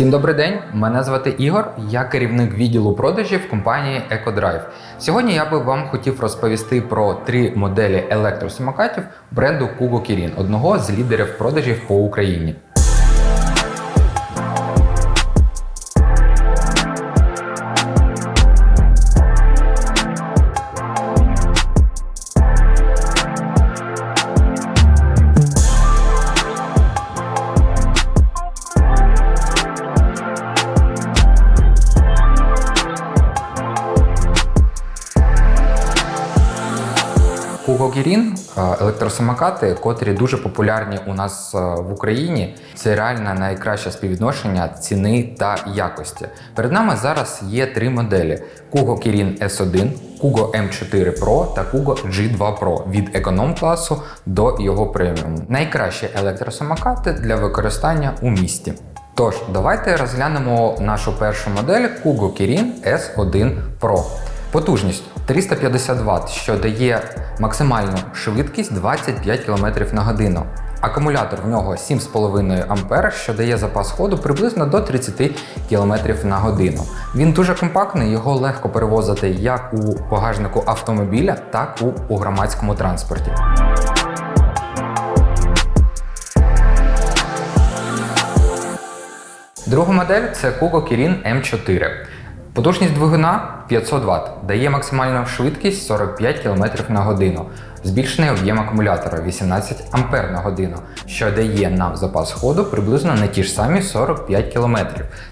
Всім добрий день, мене звати Ігор, я керівник відділу продажів компанії EcoDrive. Сьогодні я би вам хотів розповісти про три моделі електросамокатів бренду Kugo Kirin, одного з лідерів продажів по Україні. Kugo Kirin – електросамокати, котрі дуже популярні у нас е, в Україні. Це реально найкраще співвідношення ціни та якості. Перед нами зараз є три моделі: Kugo Kirin S1, Kugo M4 Pro та Kugo G2 Pro від економ класу до його преміум. Найкращі електросамокати для використання у місті. Тож, давайте розглянемо нашу першу модель Kugo Kirin S1 Pro. Потужність 350 Вт, що дає максимальну швидкість 25 км на годину. Акумулятор в нього 7,5 А, що дає запас ходу приблизно до 30 км на годину. Він дуже компактний, його легко перевозити як у багажнику автомобіля, так і у громадському транспорті. Друга модель це Kugo Kirin M4. Потужність двигуна 500 Вт, дає максимальну швидкість 45 км на годину, збільшений об'єм акумулятора 18 А на годину, що дає нам запас ходу приблизно на ті ж самі 45 км.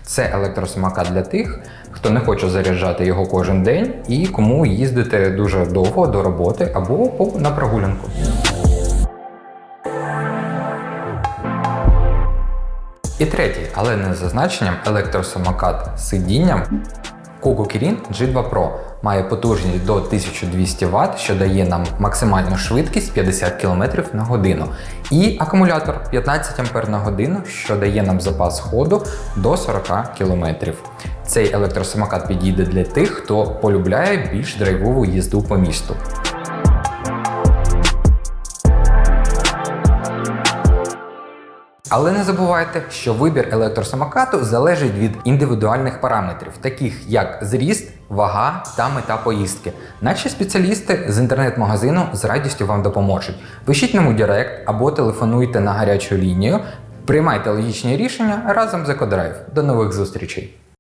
Це електросамокат для тих, хто не хоче заряджати його кожен день і кому їздити дуже довго до роботи або на прогулянку. І третій, але не зазначенням, електросамокат з сидінням Kugo Kirin G2 Pro має потужність до 1200 Вт, що дає нам максимальну швидкість 50 км на годину. І акумулятор 15 А на годину, що дає нам запас ходу до 40 км. Цей електросамокат підійде для тих, хто полюбляє більш драйвову їзду по місту. Але не забувайте, що вибір електросамокату залежить від індивідуальних параметрів, таких як зріст, вага та мета поїздки. Наші спеціалісти з інтернет-магазину з радістю вам допоможуть. Пишіть нам у Директ або телефонуйте на гарячу лінію. Приймайте логічні рішення разом з Екодрайв. До нових зустрічей!